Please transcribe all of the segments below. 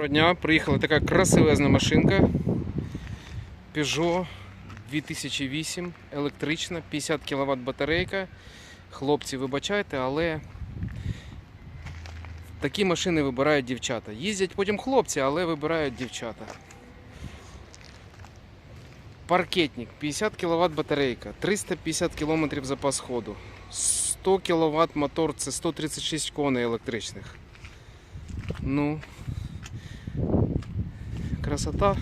Доброго дня, приїхала така красивезна машинка Peugeot 2008, електрична, 50 кВт батарейка. Хлопці, вибачайте, але такі машини вибирають дівчата. Їздять потім хлопці, але вибирають дівчата. Паркетник, 50 кВт батарейка, 350 км запас ходу, 100 кВт мотор, це 136 коней електричних. Ну, красота.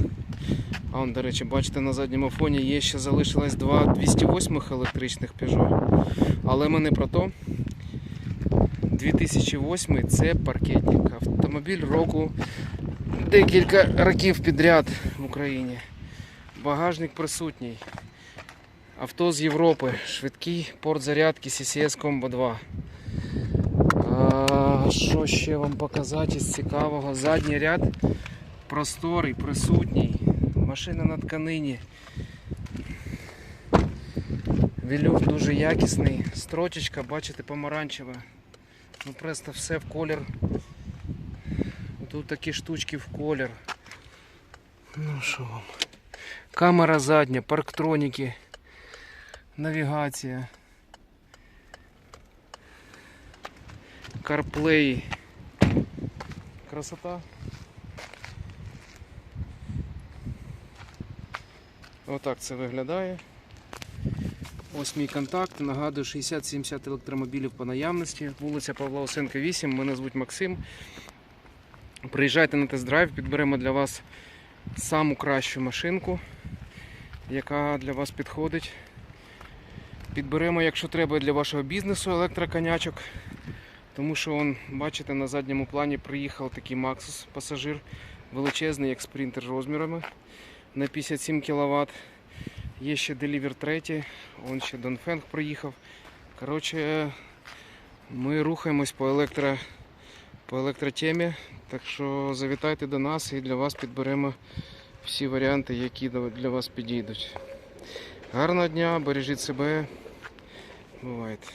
А он, до речі, бачите, на задньому фоні є ще залишилось два 208 електричних Peugeot. Але ми не про то. 2008 це паркетник. Автомобіль року декілька років підряд в Україні. Багажник присутній. Авто з Європи. Швидкий порт зарядки CCS Combo 2. А, що ще вам показати із цікавого? Задній ряд просторий, присутній. Машина на тканині. Вілюк дуже якісний. Строчечка, бачите, помаранчева. Ну просто все в колір. Тут такі штучки в колір. Ну що вам. Камера задня, парктроніки, навігація. CarPlay. Красота. Отак це виглядає. Ось мій контакт. Нагадую, 60-70 електромобілів по наявності. Вулиця Павла Осенка 8. Мене звуть Максим. Приїжджайте на тест-драйв, підберемо для вас саму кращу машинку, яка для вас підходить. Підберемо, якщо треба, для вашого бізнесу електроконячок. Тому що он, бачите, на задньому плані приїхав такий Maxus пасажир, величезний, як спринтер розмірами на 57 кВт. Є ще Deliver 3, он ще Донфенг приїхав. Коротше, ми рухаємось по електро, по електротемі. Так що завітайте до нас і для вас підберемо всі варіанти, які для вас підійдуть. Гарного дня, бережіть себе. Бувайте.